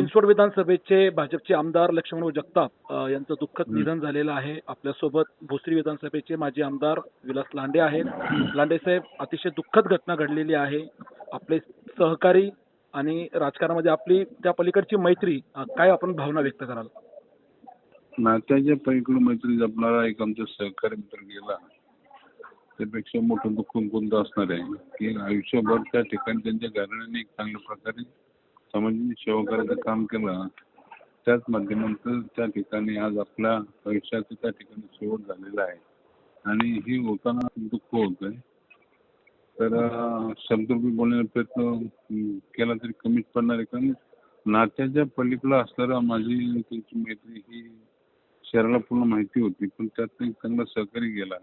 चिंचवड विधानसभेचे भाजपचे आमदार लक्ष्मण जगताप यांचं दुःखद निधन झालेलं आहे. आपल्यासोबत भोसरी विधानसभेचे माजी आमदार विलास लांडे आहेत. लांडे साहेब अतिशय दुःखद घटना घडलेली आहे. आपले सहकारी आणि राजकारणामध्ये आपली त्या पलीकडची मैत्री काय आपण भावना व्यक्त कराल? नात्याच्या पलीकडे मैत्री जपणारा एक आमचा सहकारी मित्र गेला. त्यापेक्षा मोठं दुःख कोणतं असणार आहे? की आयुष्यभर त्या ठिकाणी त्यांच्या घराण्याने एक चांगल्या प्रकारे समाजाची सेवा करायचं काम केलं त्याच माध्यमातून त्या ठिकाणी आज आपल्या भविष्याचं त्या ठिकाणी शेवट झालेला आहे. आणि हे होताना दुःख होत आहे तर शब्दरूपी बोलण्याचा प्रयत्न केला तरी कमीच पडणार आहे. कारण नात्याच्या पलीकडे असणारा माझी तुमची मैत्री ही शहराला पूर्ण माहिती होती. पण त्यात एक चांगला सहकारी गेला.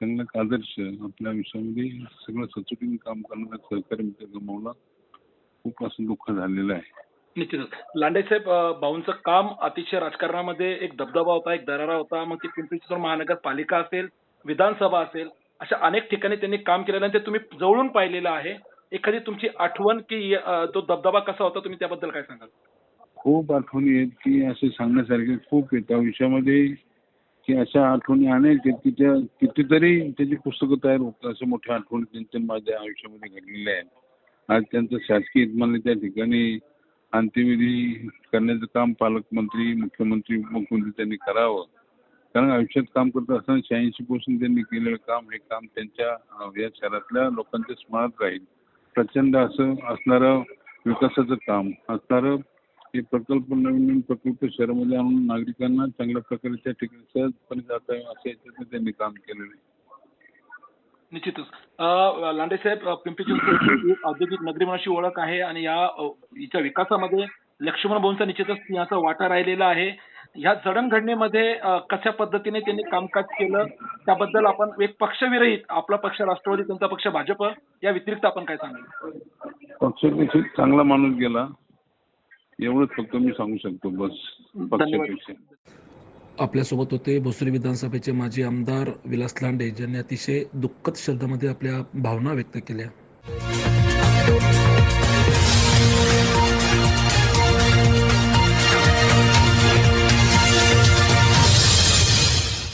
चांगला आदर्श आपल्या आयुष्यामध्ये सगळं सचोटीने काम करणारा सहकारी मित्र गमावला. खूप असं दुःख झालेलं आहे. निश्चितच. लांडे साहेब भाऊंचं काम अतिशय राजकारणामध्ये एक दबदबा होता एक दरारा होता. मग ती पिंपरी चिंचवड महानगरपालिका असेल विधानसभा असेल अशा अनेक ठिकाणी त्यांनी काम केलेलं आणि ते तुम्ही जवळून पाहिलेलं आहे. एखादी तुमची आठवण की तो दबदबा कसा होता तुम्ही त्याबद्दल काय सांगाल? खूप आठवणी आहेत की असे सांगण्यासारखे खूप आहेत. आयुष्यामध्ये की अशा आठवणी अनेक आहेत की त्या कितीतरी त्याची पुस्तकं तयार होतात अशा मोठ्या आठवणी त्यांच्या माझ्या आयुष्यामध्ये घडलेल्या आहेत. आज त्यांचं शासकीय इतमाने त्या ठिकाणी अंत्यविधी करण्याचं काम पालकमंत्री मुख्यमंत्री उपमुख्यमंत्री त्यांनी करावं. कारण आयुष्यात काम करत असताना शहाऐंशी पासून त्यांनी केलेलं काम हे काम त्यांच्या या शहरातल्या लोकांच्या स्मरणात राहील. प्रचंड असं असणारं विकासाचं काम असणारं हे प्रकल्प नवीन नवीन प्रकल्प शहरामध्ये आणून नागरिकांना चांगल्या प्रकारे त्या ठिकाणी सहजपणे जाता येईल अशा याच्यातनं त्यांनी काम केलेलं आहे. निश्चितच. लांडे साहेब पिंपरी चिंचवड औद्योगिक नगरी म्हणून अशी ओळख आहे आणि या हिच्या विकासामध्ये लक्ष्मण भाऊंचा निश्चितच सिंहाचा वाटा राहिलेला आहे. ह्या जडणघडणीमध्ये कशा पद्धतीने त्यांनी कामकाज केलं त्याबद्दल आपण एक पक्षविरहित आपला पक्ष राष्ट्रवादी त्यांचा पक्ष भाजप या व्यतिरिक्त आपण काय सांगाल? पक्षापेक्षा चांगला माणूस गेला. एवढंच फक्त मी सांगू शकतो बस पक्षापेक्षा. आपल्यासोबत होते भोसरी विधानसभेचे माजी आमदार विलास लांडे ज्यांनी अतिशय दुःखद शब्दामध्ये आपल्या भावना व्यक्त केल्या.